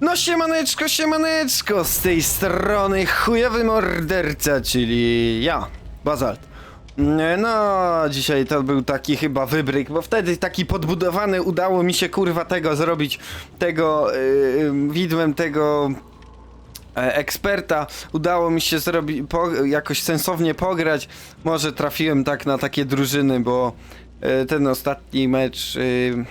No siemaneczko, siemaneczko, z tej strony chujowy morderca, czyli ja, Bazalt. Nie, No, dzisiaj to był taki chyba wybryk, bo wtedy taki podbudowany udało mi się kurwa tego zrobić, tego yy, widłem tego e, eksperta, udało mi się zrobić, jakoś sensownie pograć, może trafiłem tak na takie drużyny, bo e, ten ostatni mecz y,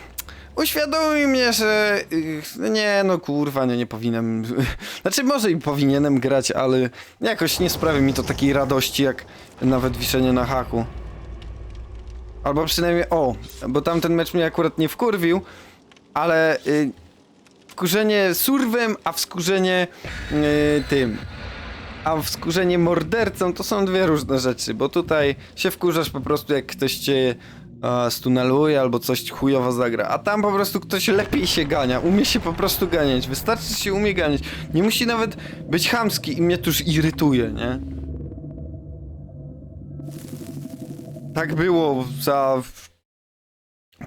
uświadomił mnie, że y, nie no kurwa, nie, nie powinienem, znaczy może i powinienem grać, ale jakoś nie sprawi mi to takiej radości jak nawet wiszenie na haku. Albo przynajmniej, o, bo tamten mecz mnie akurat nie wkurwił, ale y, wkurzenie surwem, a wskurzenie y, tym. A wskurzenie mordercą to są dwie różne rzeczy, bo tutaj się wkurzasz po prostu jak ktoś cię a, stuneluje albo coś chujowo zagra, a tam po prostu ktoś lepiej się gania, umie się po prostu ganiać, wystarczy że się umie ganiać, nie musi nawet być chamski i mnie to już irytuje, nie? Tak było za w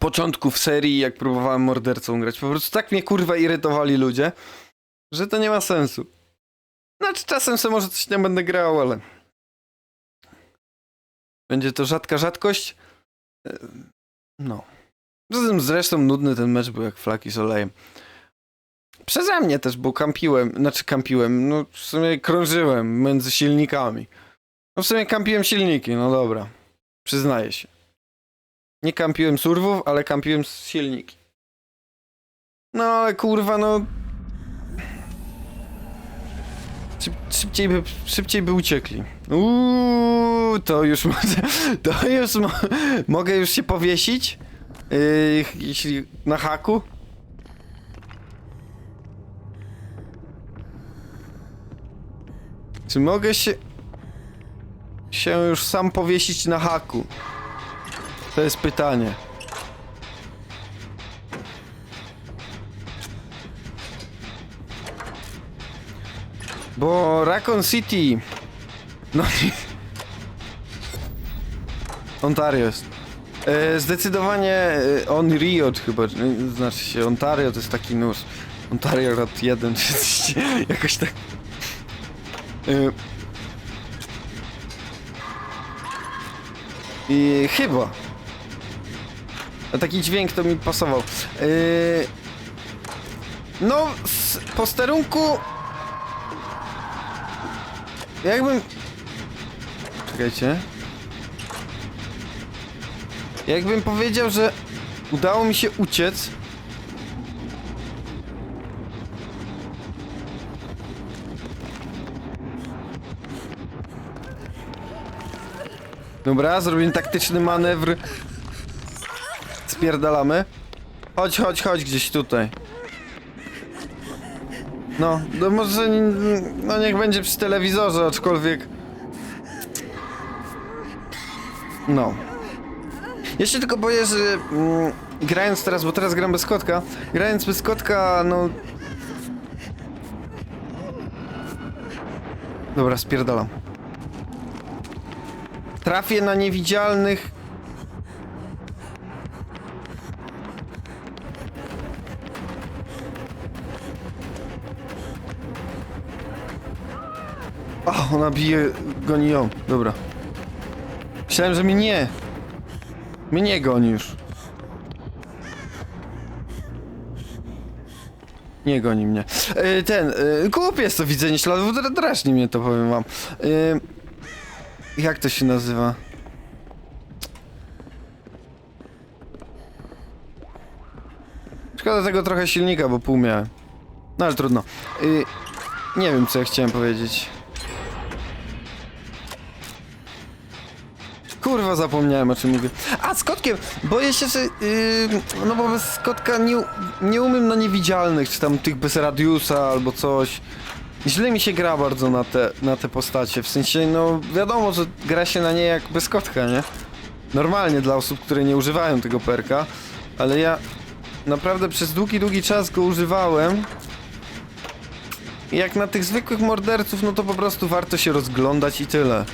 początku w serii, jak próbowałem mordercą grać. Po prostu tak mnie kurwa irytowali ludzie, że to nie ma sensu. Znaczy czasem sobie może coś nie będę grał, ale... Będzie to rzadka rzadkość. No. Zresztą nudny ten mecz był jak flaki z olejem. Przeze mnie też, bo kampiłem, znaczy kampiłem, no w sumie krążyłem między silnikami. No w sumie kampiłem silniki, no dobra. Przyznaję się. Nie kampiłem surwów, ale kampiłem silniki. No ale kurwa, no... Szyb, szybciej, by, szybciej by uciekli. Uuu, to już może... To już mo, mogę już się powiesić? Yy, jeśli na haku? Czy mogę się... się już sam powiesić na haku? To jest pytanie. Bo Raccoon City... No nie... Ontario jest. E, zdecydowanie e, on Riot chyba, e, znaczy się Ontario to jest taki nóż. Ontario Rot 1 czy jakoś tak. E, I chyba. A taki dźwięk to mi pasował. Yy... No, z posterunku... Jakbym... Czekajcie. Jakbym powiedział, że udało mi się uciec... Dobra, zrobimy taktyczny manewr. Spierdalamy. Chodź, chodź, chodź gdzieś tutaj. No, no może, no niech będzie przy telewizorze, aczkolwiek... No. Ja się tylko boję, że mm, grając teraz, bo teraz gram bez kotka, grając bez kotka, no... Dobra, spierdalam. Trafię na niewidzialnych O, ona bije, goni ją. Dobra. Myślałem, że mnie. Mnie goni już. Nie goni mnie. E, ten, e, głupie jest to widzenie śladów, dra- drażni mnie to, powiem wam. E, jak to się nazywa? Szkoda tego trochę silnika, bo pół miałem. No ale trudno. E, nie wiem, co ja chciałem powiedzieć. Zapomniałem o czym mówię. A, z kotkiem! Boję się, że... Yy, no bo bez kotka nie, nie umiem na niewidzialnych, czy tam tych bez radiusa albo coś. Źle mi się gra bardzo na te, na te postacie, w sensie, no wiadomo, że gra się na nie jak bez kotka, nie? Normalnie dla osób, które nie używają tego perka, ale ja naprawdę przez długi, długi czas go używałem. I jak na tych zwykłych morderców, no to po prostu warto się rozglądać i tyle.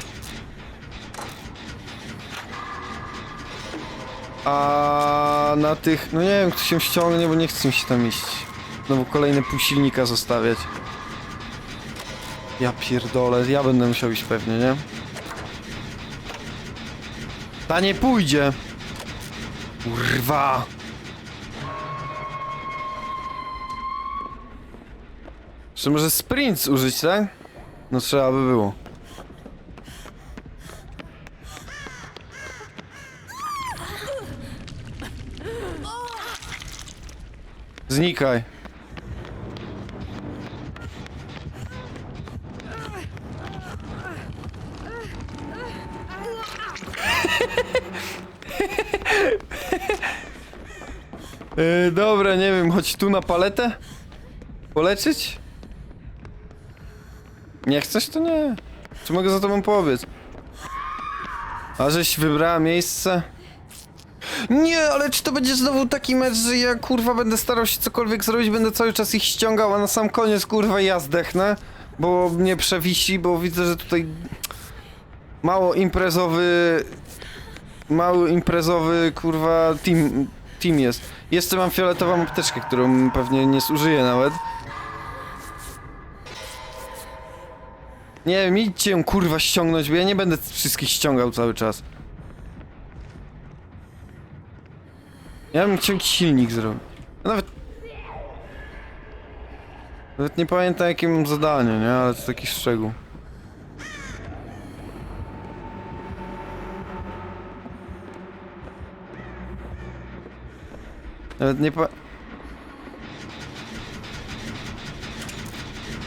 A na tych, no nie wiem, kto się ściągnie, bo nie chce mi się tam iść. Znowu kolejne pół silnika zostawiać. Ja pierdolę, ja będę musiał iść pewnie, nie? Ta nie pójdzie! Kurwa! Czy może sprint użyć, tak? No trzeba by było. Znikaj. Yy, dobra, nie wiem, chodź tu na paletę? Poleczyć? Nie chcesz, to nie. Czy mogę za tobą powiedz? A żeś wybrała miejsce? Nie, ale czy to będzie znowu taki mecz, że ja kurwa będę starał się cokolwiek zrobić, będę cały czas ich ściągał, a na sam koniec kurwa ja zdechnę, bo mnie przewisi, bo widzę, że tutaj mało imprezowy, mały imprezowy kurwa team, team jest. Jeszcze mam fioletową apteczkę, którą pewnie nie zużyję nawet. Nie wiem, idźcie ją kurwa ściągnąć, bo ja nie będę wszystkich ściągał cały czas. Ja bym chciał jakiś silnik zrobić. Nawet... Nawet nie pamiętam jakie mam zadanie, nie? Ale to taki szczegół. Nawet nie pa...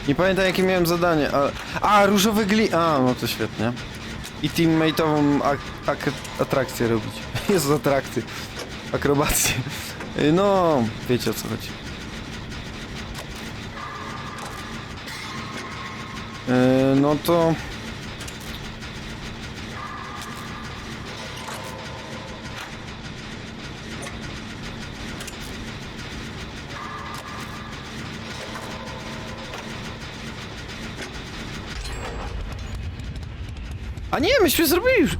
Nie pamiętam jakie miałem zadanie, ale... A, różowy gli... A, no to świetnie. I teammate'ową ak ak atrakcję robić. Jest atrakcje. Akrobacje. Y, No, wiecie o co chodzi. Yy, no to... A nie, myśmy zrobili już.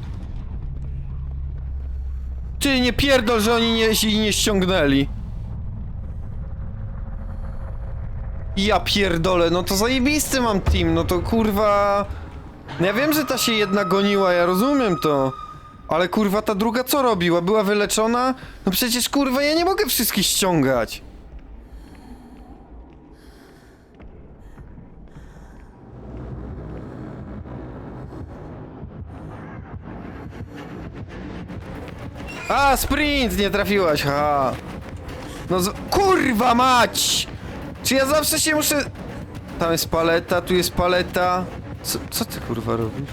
Ty nie pierdol, że oni nie, się nie ściągnęli. Ja pierdolę, no to zajebisty mam team, no to kurwa... No Ja wiem, że ta się jedna goniła, ja rozumiem to. Ale kurwa ta druga co robiła? Była wyleczona? No przecież kurwa ja nie mogę wszystkich ściągać. A, sprint! Nie trafiłaś, ha! No z... Kurwa mać! Czy ja zawsze się muszę... Tam jest paleta, tu jest paleta. Co, co ty kurwa robisz?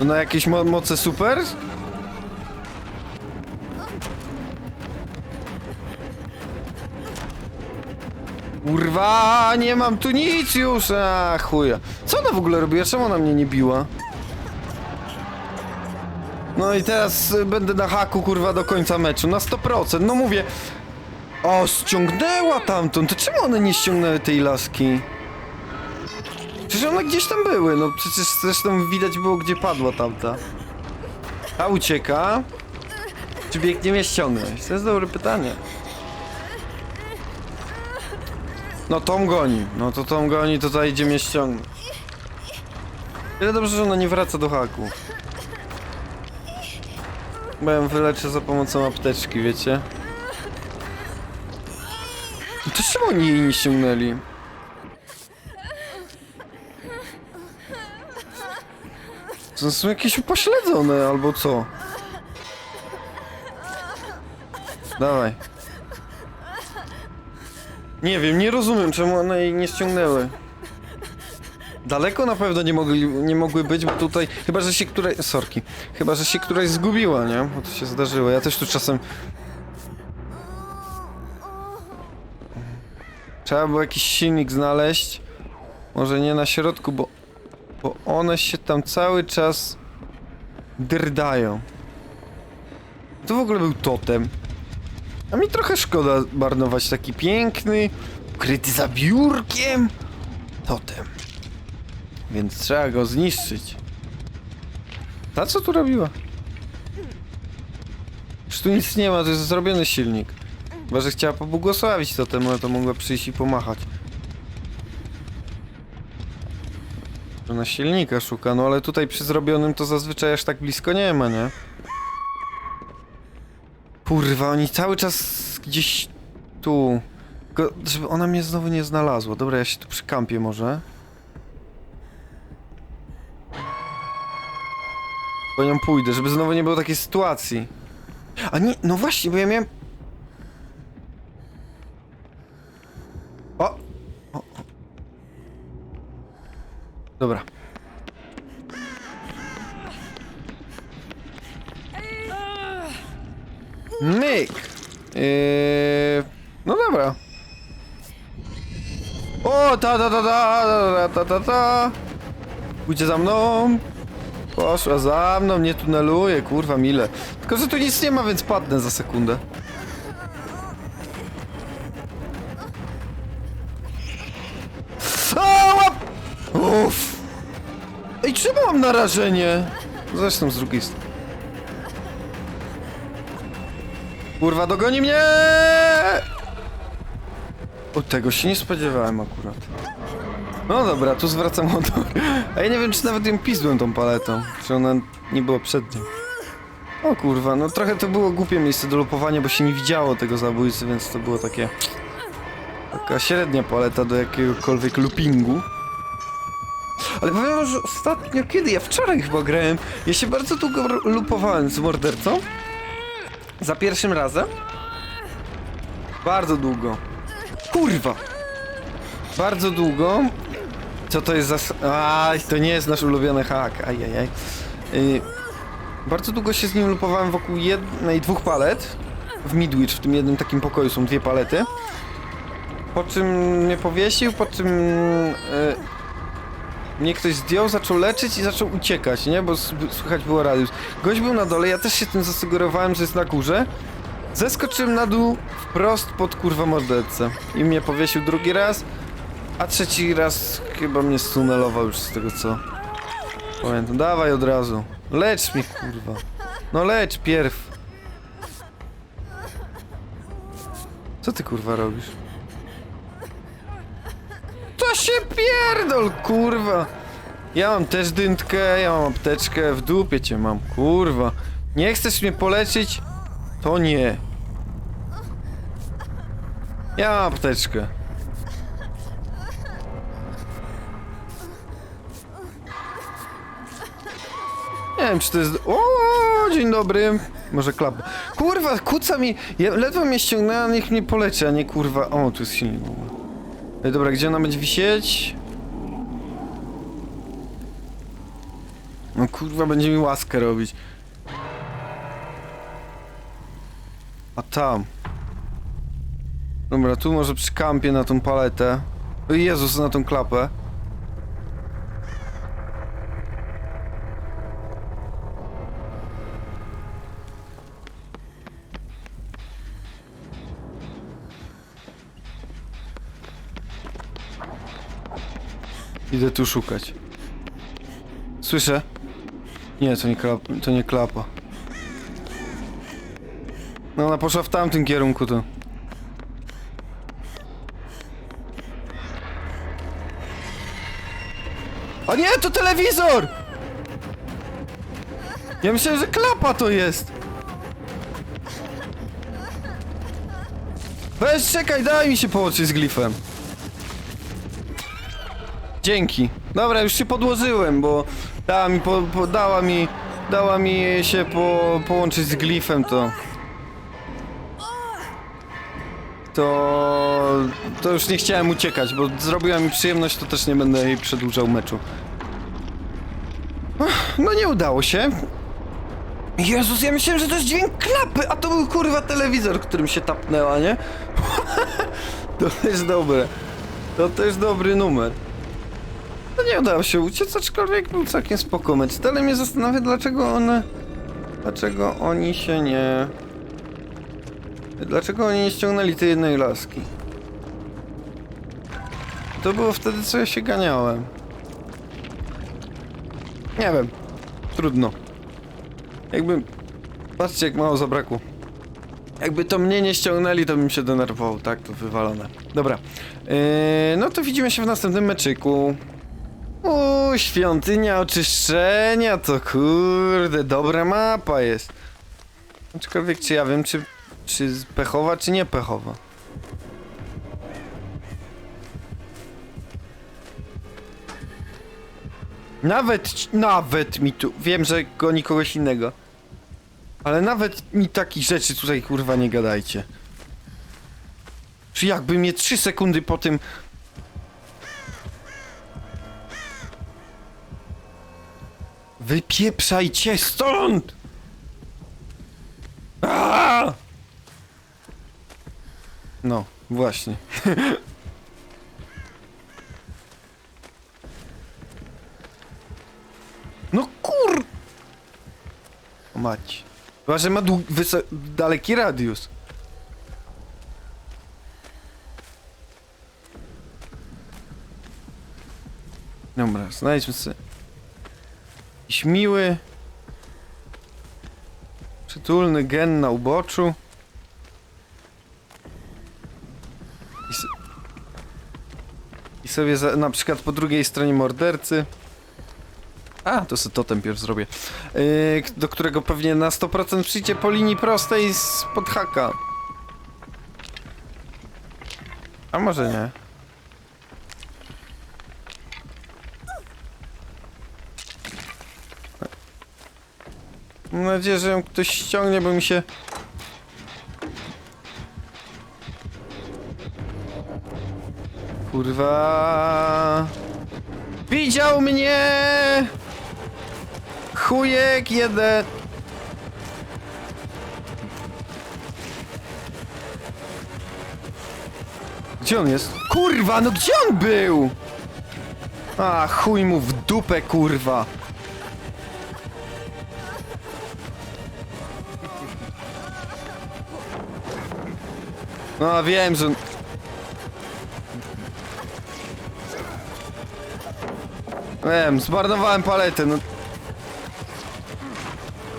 No na jakieś mo moce super? Kurwa, nie mam tu nic już! A, chuja. Co ona w ogóle robiła? Czemu ona mnie nie biła? No i teraz y, będę na haku kurwa do końca meczu, na 100%, no mówię. O, ściągnęła tamtą, to czemu one nie ściągnęły tej laski? Przecież one gdzieś tam były, no przecież zresztą widać było gdzie padła tamta. A ucieka? Czy biegnie mnie ściągnąć? To jest dobre pytanie. No Tom goni, no to Tom goni, to tutaj idzie mnie ściągnąć. Tyle dobrze, że ona nie wraca do haku. Bo ją wyleczę za pomocą apteczki, wiecie? No to czemu oni jej nie ściągnęli? To są jakieś upośledzone, albo co? Dawaj. Nie wiem, nie rozumiem, czemu one jej nie ściągnęły. Daleko na pewno nie, mogli, nie mogły być, bo tutaj... Chyba, że się której... Sorki. Chyba, że się któraś zgubiła, nie? Bo to się zdarzyło. Ja też tu czasem... Trzeba było jakiś silnik znaleźć. Może nie na środku, bo... Bo one się tam cały czas... Drdają. To w ogóle był totem. A mi trochę szkoda marnować taki piękny, ukryty za biurkiem totem. Więc trzeba go zniszczyć. Ta co tu robiła? Już tu nic nie ma, to jest zrobiony silnik. Chyba, że chciała pobłogosławić to temu, to mogła przyjść i pomachać. Na silnika szuka, no ale tutaj przy zrobionym to zazwyczaj aż tak blisko nie ma, nie? Kurwa, oni cały czas gdzieś tu. Żeby ona mnie znowu nie znalazła. Dobra, ja się tu przykampię może. Po nią pójdę, żeby znowu nie było takiej sytuacji. A nie, no właśnie, bo ja miałem... O! o, o. Dobra. Myk! Yy... No dobra. O, ta ta ta ta ta ta ta ta Pójdzie za mną. Poszła za mną, nie tuneluje, kurwa mile. Tylko, że tu nic nie ma, więc padnę za sekundę. Łap! Uff! Ej, czemu mam narażenie? Zresztą z drugiej strony. Kurwa, dogoni mnie! O, tego się nie spodziewałem akurat. No dobra, tu zwracam honor. A ja nie wiem, czy nawet ją pizdłem tą paletą. Czy ona nie była przed nią. O kurwa, no trochę to było głupie miejsce do lupowania, bo się nie widziało tego zabójcy, więc to było takie... Taka średnia paleta do jakiegokolwiek loopingu. Ale powiem wam, że ostatnio, kiedy? Ja wczoraj chyba grałem. Ja się bardzo długo lupowałem z mordercą. Za pierwszym razem. Bardzo długo. Kurwa! Bardzo długo. Co to jest za... Aj, to nie jest nasz ulubiony hak. Ajajaj. Yy, bardzo długo się z nim lupowałem wokół jednej, dwóch palet. W Midwich, w tym jednym takim pokoju są dwie palety. Po czym mnie powiesił, po czym... Yy, mnie ktoś zdjął, zaczął leczyć i zaczął uciekać, nie? Bo słychać było radius. Gość był na dole, ja też się tym zasugerowałem, że jest na górze. Zeskoczyłem na dół wprost pod kurwa mordercę. I mnie powiesił drugi raz, a trzeci raz chyba mnie stunelował już z tego co pamiętam. Dawaj od razu. Lecz mnie kurwa. No lecz pierw. Co ty kurwa robisz? To się pierdol kurwa. Ja mam też dyntkę, ja mam apteczkę, w dupie cię mam, kurwa. Nie chcesz mnie poleczyć? To nie. Ja mam apteczkę. Nie wiem, czy to jest... O, dzień dobry. Może klap. Kurwa, kuca mi... Ja ledwo mnie ściągnęła, niech mnie poleczy, a nie kurwa... O, tu jest silnik. Ej, dobra, gdzie ona będzie wisieć? No kurwa, będzie mi łaskę robić. A tam. Dobra, tu może przy kampie na tą paletę. O Jezus, na tą klapę. Idę tu szukać. Słyszę? Nie, to nie, klap, to nie klapa. No ona poszła w tamtym kierunku to. A nie, to telewizor! Ja myślałem, że klapa to jest. Weź, czekaj, daj mi się połączyć z glifem. Dzięki. Dobra, już się podłożyłem, bo dała mi, po, po, dała mi, dała mi się po, połączyć z glifem, to... To... To już nie chciałem uciekać, bo zrobiła mi przyjemność, to też nie będę jej przedłużał meczu. No nie udało się. Jezus, ja myślałem, że to jest dźwięk klapy, a to był kurwa telewizor, którym się tapnęła, nie? to też dobre. To też dobry numer. No nie udało się uciec, aczkolwiek był całkiem spoko mecz. Dalej mnie zastanawia, dlaczego one... Dlaczego oni się nie... Dlaczego oni nie ściągnęli tej jednej laski? To było wtedy, co ja się ganiałem. Nie wiem. Trudno. Jakby... Patrzcie, jak mało zabrakło. Jakby to mnie nie ściągnęli, to bym się denerwował, tak? To wywalone. Dobra. Yy, no to widzimy się w następnym meczyku. O, świątynia oczyszczenia, to kurde, dobra mapa jest. Aczkolwiek czy ja wiem, czy, czy pechowa, czy nie pechowa. Nawet, nawet mi tu, wiem, że goni kogoś innego. Ale nawet mi takich rzeczy tutaj kurwa nie gadajcie. Czy jakby mnie 3 sekundy po tym... Wypieprzajcie stąd! Aaaa! No, właśnie. No kur... Mać. Chyba, że ma daleki radius. Dobra, znajdźmy sobie jakiś miły przytulny gen na uboczu. I, s- I sobie za, na przykład po drugiej stronie mordercy. A, to sobie totem pierw zrobię. Yy, do którego pewnie na 100% przyjdzie po linii prostej spod haka. A może nie. Mam nadzieję, że ją ktoś ściągnie, bo mi się... Kurwa... Widział mnie! Chujek jeden! Gdzie on jest? Kurwa, no gdzie on był? A, chuj mu w dupę, kurwa. No, wiem, że... Wiem, zmarnowałem paletę, no...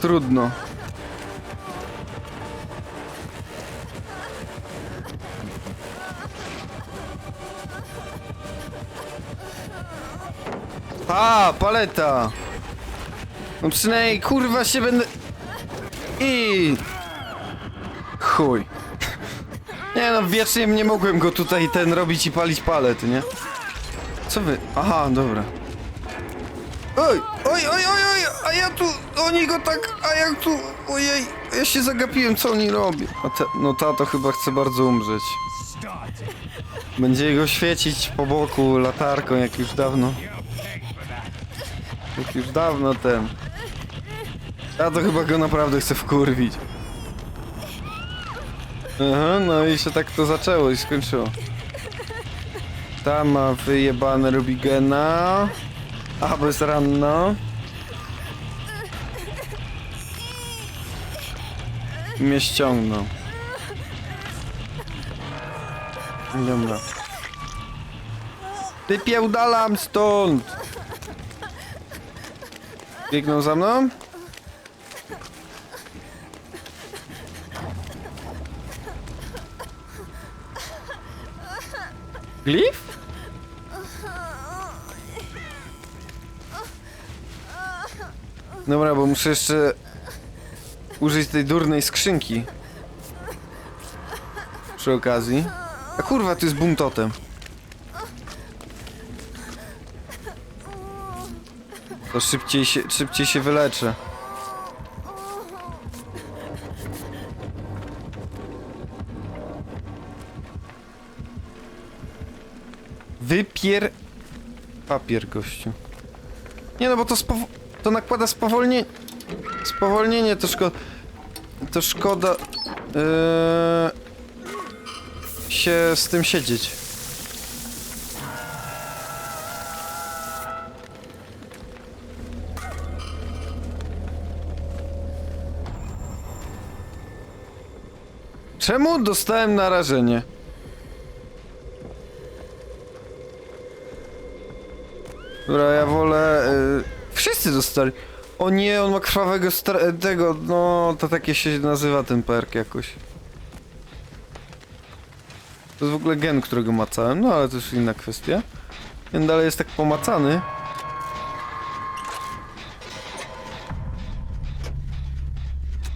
Trudno. A, paleta! No przynajmniej kurwa się będę... I... Chuj. Nie no, wiecznie nie mogłem go tutaj ten robić i palić palet, nie? Co wy? Aha, dobra. Oj, oj, oj, oj, oj, a ja tu, oni go tak, a ja tu, ojej, ja się zagapiłem, co oni robią. A te, no tato chyba chce bardzo umrzeć. Będzie go świecić po boku latarką, jak już dawno. Jak już dawno ten. Tato chyba go naprawdę chce wkurwić. Aha, no i się tak to zaczęło i skończyło. Ta ma wyjebane Rubigena. A, bo jest ranna. I Mnie ściągnął. Dobra. Wypierdalam stąd! Biegną za mną? Glif? Dobra, bo muszę jeszcze użyć tej durnej skrzynki. Przy okazji. A kurwa, to jest boom totem. To szybciej się, szybciej się wyleczę. Wypier... Papier, gościu. Nie no, bo to spowo... To nakłada spowolnienie... Spowolnienie, to szkoda... To szkoda... Yy... się z tym siedzieć. Czemu dostałem narażenie? Dobra, ja wolę... Y, wszyscy dostali. O nie, on ma krwawego stra- tego, no to takie się nazywa ten perk jakoś. To jest w ogóle gen, którego macałem, no ale to już inna kwestia. Gen dalej jest tak pomacany.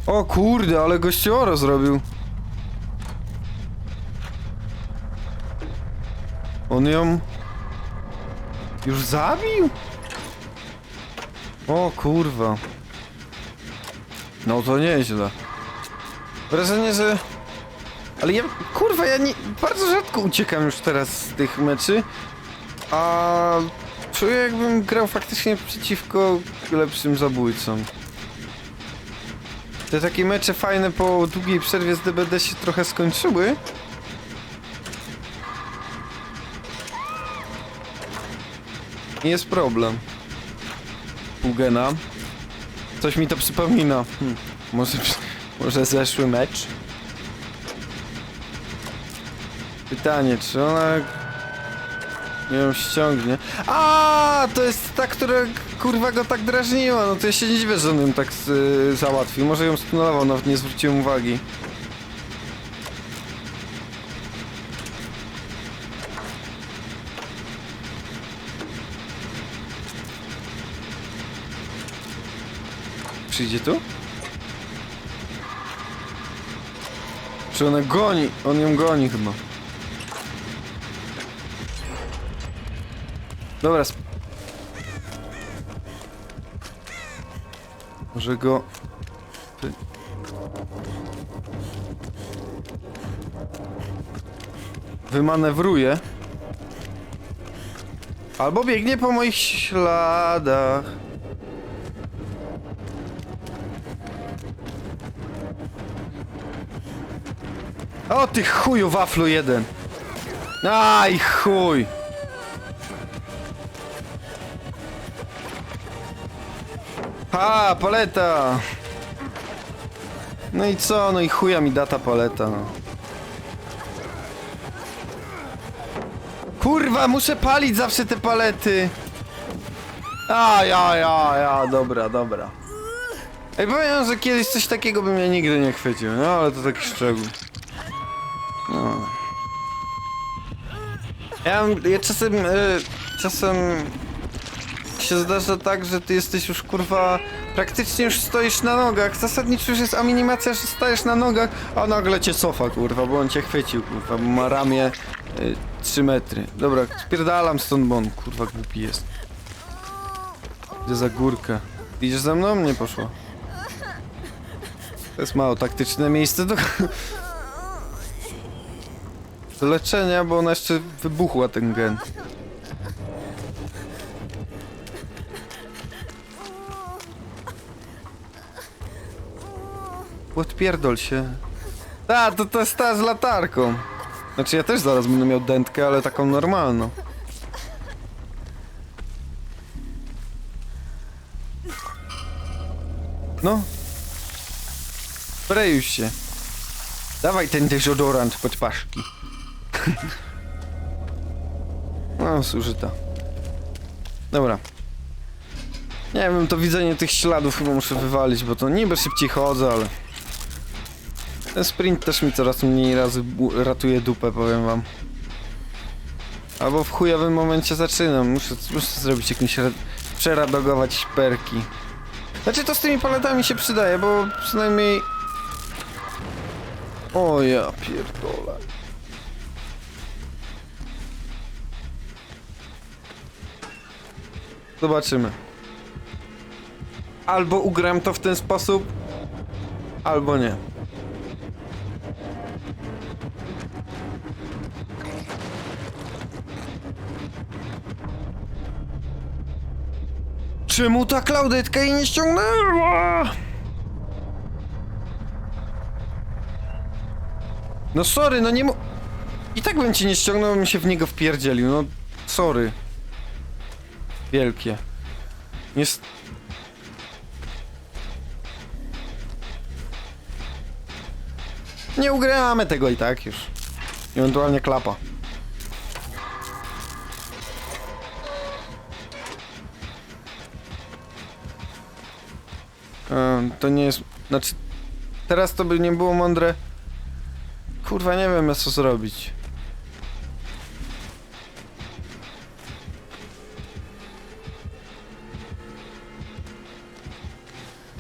O kurde, ale gościoro zrobił. On ją... Już zabił? O kurwa. No to nieźle. Wrażenie, że... Ale ja, kurwa, ja nie, bardzo rzadko uciekam już teraz z tych meczy, a czuję jakbym grał faktycznie przeciwko lepszym zabójcom. Te takie mecze fajne po długiej przerwie z DBD się trochę skończyły. Jest problem. Pugena. Coś mi to przypomina. Hm. Może, może zeszły mecz? Pytanie, czy ona ją ściągnie? A, to jest ta, która kurwa go tak drażniła. No to ja się nie dziwię, że on ją tak y, załatwił. Może ją stunelował, nawet nie zwróciłem uwagi. Przyjdzie tu? Czy ona goni? On ją goni chyba. Dobra. sp- Może go... Wymanewruje. Albo biegnie po moich śladach. O ty chuju waflu jeden. Aj chuj. Ha, paleta! No i co? No i chuja mi data paleta, no. Kurwa, muszę palić zawsze te palety! A, ja, ja, ja, dobra, dobra. Ej, powiem, że kiedyś coś takiego bym ja nigdy nie chwycił, no ale to taki szczegół. Ja, ja czasem, e, czasem się zdarza tak, że ty jesteś już kurwa praktycznie już stoisz na nogach. Zasadniczo już jest animacja, że stajesz na nogach, a nagle cię cofa kurwa, bo on cię chwycił kurwa, bo ma ramię y, 3 metry. Dobra, spierdalam stąd, bo on kurwa głupi jest. Idę za górkę. Idziesz za mną? Nie poszło. To jest mało taktyczne miejsce do... do leczenia, bo ona jeszcze wybuchła ten gen. Odpierdol się. A, to to jest ta z latarką. Znaczy ja też zaraz będę miał dętkę, ale taką normalną. No. Sprejuj się. Dawaj ten dezodorant pod paszki. no, zużyta. Dobra. Nie wiem, to widzenie tych śladów chyba muszę wywalić, bo to niby szybciej chodzę, ale... Ten sprint też mi coraz mniej razy ratuje dupę, powiem wam. Albo w chujowym momencie zaczynam. Muszę, muszę zrobić jakąś... ra- Przeradogować perki. Znaczy to z tymi paletami się przydaje, bo przynajmniej... O ja pierdolę. Zobaczymy. Albo ugram to w ten sposób, albo nie. Czemu ta Klaudetka jej nie ściągnęła? No sorry, no nie mo... I tak bym cię nie ściągnął, bym się w niego wpierdzielił, no sorry. Wielkie. Jest... Nie ugramy tego i tak już. Ewentualnie klapa. To nie jest... Znaczy... Teraz to by nie było mądre. Kurwa, nie wiem co zrobić.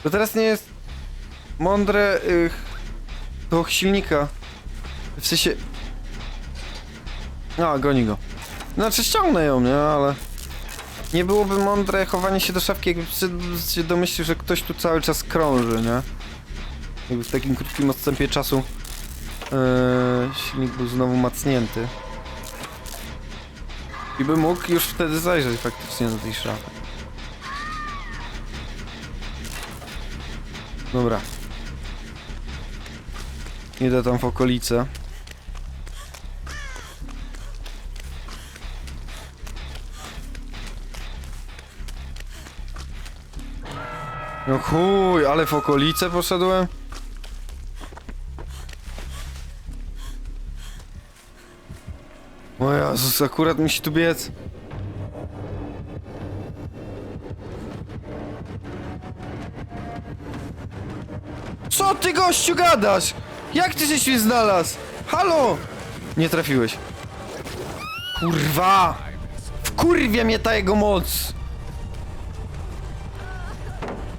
To teraz nie jest mądre y, do silnika. W sensie... No, goni go. Znaczy ściągnę ją, nie? Ale... Nie byłoby mądre chowanie się do szafki, jakby się domyślił, że ktoś tu cały czas krąży, nie? Jakby w takim krótkim odstępie czasu yy, silnik był znowu macnięty. I by mógł już wtedy zajrzeć faktycznie do tej szafy. Dobra. Idę tam w okolice. No chuj, ale w okolice poszedłem? O Jezus, akurat musi tu biec. Co ty gościu gadasz? Jak ty mnie znalazł? Halo! Nie trafiłeś. Kurwa! Wkurwia mnie ta jego moc!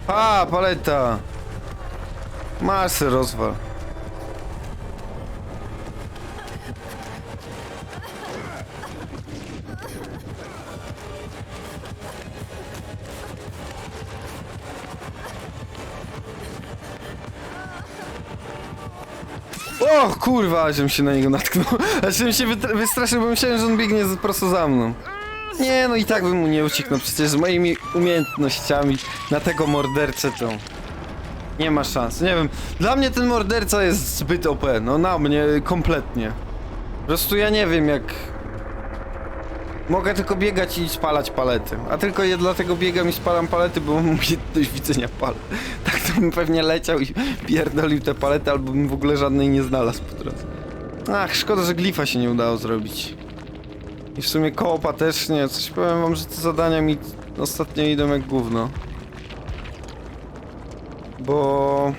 A, paleta! Masy rozwal. O kurwa, żebym się na niego natknął. Znaczy bym się wystraszył, bo myślałem, że on biegnie z- prosto za mną. Nie, no i tak bym mu nie uciekł, no przecież z moimi umiejętnościami na tego mordercę to... Nie ma szans, nie wiem. Dla mnie ten morderca jest zbyt OP, no na mnie kompletnie. Po prostu ja nie wiem jak... Mogę tylko biegać i spalać palety. A tylko je dlatego biegam i spalam palety, bo mam umiejętność widzenia palet. Tak to bym pewnie leciał i pierdolił te palety, albo bym w ogóle żadnej nie znalazł po drodze. Ach, szkoda, że glifa się nie udało zrobić. I w sumie koopa też nie. Coś powiem wam, że te zadania mi ostatnio idą jak gówno. Bo...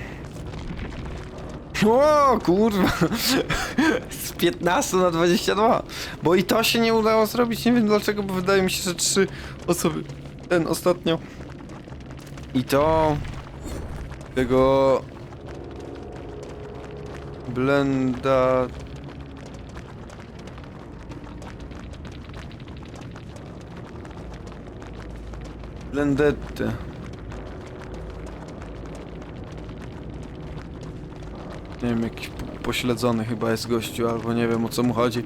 O kurwa! Z 15 na 22. Bo i to się nie udało zrobić. Nie wiem dlaczego, bo wydaje mi się, że trzy osoby. Ten ostatnio. I to... Tego... Blenda... Blendetty. Nie wiem, jakiś po- pośledzony chyba jest gościu, albo nie wiem o co mu chodzi.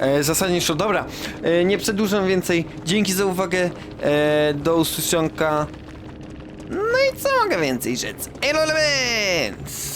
E, zasadniczo, dobra, e, nie przedłużam więcej. Dzięki za uwagę, e, do usłyszonka. No i co mogę więcej rzec? Element!